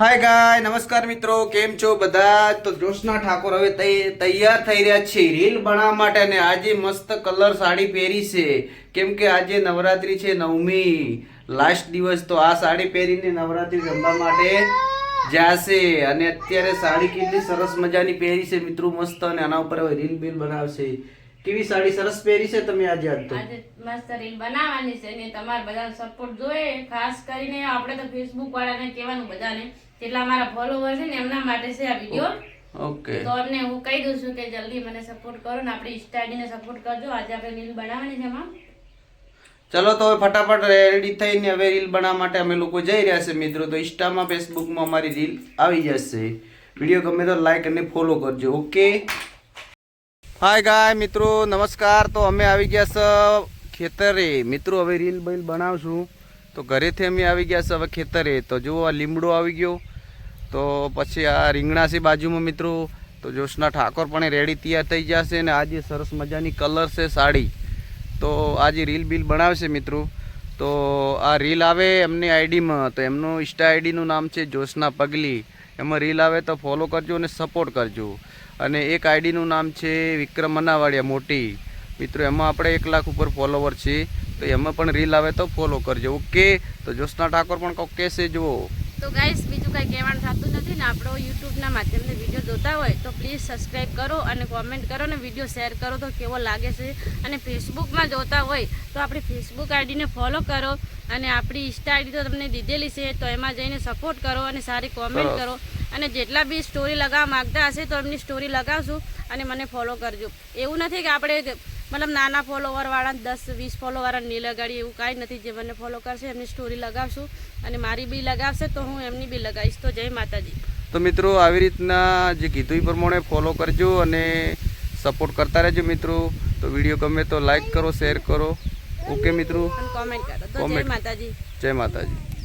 હાય ગાય નમસ્કાર મિત્રો, કેમ છો બધા? તો જોશના ઠાકોર હવે તૈયાર થઈ રહ્યા છે રીલ બનાવવા માટે અને આજે મસ્ત કલર સાડી પહેરી છે. કેમ કે આજે નવરાત્રી છે નવમી. લાસ્ટ દિવસ તો આ સાડી પહેરીને નવરાત્રી રમવા માટે જાશે અને અત્યારે સાડી કેટલી સરસ મજાની પહેરી છે મિત્રો મસ્ત અને આના ઉપર હવે રીલ બીલ બનાવશે. કેવી સાડી સરસ પહેરી છે તમે આજે આજ મસ્ત રીલ બનાવવાની છે ને તમારે બધા સપોર્ટ જોઈએ, ખાસ કરીને આપણે તો ફેસબુક વાળાને કહેવાનું બધાને. જેટલા મારા ફોલોવર છે ને એમના માટે છે આ વીડિયો ઓકે. તો એમને હું કહી દઉં છું કે જલ્દી મને સપોર્ટ કરો ને આપણી ઇન્સ્ટાડીને સપોર્ટ કરજો. આજે આપણે રીલ બનાવવાની છે એમાં ચલો તો હવે ફટાફટ રેડી થઈને હવે રીલ બનાવવા માટે અમે લોકો જઈ રહ્યા છે મિત્રો. તો ઇન્સ્ટામાં ફેસબુકમાં અમારી રીલ આવી જશે. વીડિયો ગમે તો લાઈક અને ફોલો કરજો ઓકે? હાય ગાય મિત્રો. નમસ્કાર. તો અમે આવી ગયા છે ખેતરે. મિત્રો હવે રીલ બીલ બનાવશું. તો ઘરેથી અમે આવી ગયા છે હવે ખેતરે. તો જુઓ આ લીમડો આવી ગયો. તો પછી આ રીંગણાસી બાજુમાં મિત્રો, તો જોશના ઠાકોર પણ રેડી તૈયાર થઈ જશે અને આજે સરસ મજાની કલર છે સાડી. તો આજે રીલ બિલ બનાવશે મિત્રો. તો આ રીલ આવે એમની આઈડીમાં, તો એમનું ઇન્સ્ટા આઈડીનું નામ છે જોશના પગલી. એમાં રીલ આવે તો ફોલો કરજો અને સપોર્ટ કરજો. અને એક આઈડીનું નામ છે વિક્રમ મનાવાડિયા મોટી. મિત્રો, એમાં આપણે એક લાખ ઉપર ફોલોવર છે તો એમાં પણ રીલ આવે તો ફોલો કરજો. ઓકે તો જોશના ઠાકોર પણ કહો કહેશે, જુઓ. તો ગાઈસ બીજું કંઈ કહેવાનું થતું નથી ને આપણો યુટ્યુબના માધ્યમને વીડિયો જોતા હોય તો પ્લીઝ સબસ્ક્રાઈબ કરો અને કોમેન્ટ કરો ને વીડિયો શેર કરો તો કેવો લાગે છે. અને ફેસબુકમાં જોતા હોય તો આપણી ફેસબુક આઈડીને ફોલો કરો અને આપણી ઇન્સ્ટા આઈડી તો તમને દીધેલી છે તો એમાં જઈને સપોર્ટ કરો અને સારી કોમેન્ટ કરો. અને જેટલા બી સ્ટોરી લગાવવા માંગતા હશે તો એમની સ્ટોરી લગાવશું અને મને ફોલો કરજો. એવું નથી કે આપણે મતલબ નાના ફોલોવર વાળા દસ વીસ ફોલોવર નહીં લગાડી એવું કાંઈ નથી જે મને ફોલો કરશે એમની સ્ટોરી લગાવશું અને મારી બી લગાવશે તો હું એમની બી લગાવીશ. તો જય માતાજી. તો મિત્રો આવી રીતના જે કીધું એ પ્રમાણે ફોલો કરજો અને સપોર્ટ કરતા રહેજો મિત્રો. તો વીડિયો ગમે તો લાઈક કરો શેર કરો. ઓકે મિત્રો? કોમેન્ટ કરો. જય માતાજી. જય માતાજી.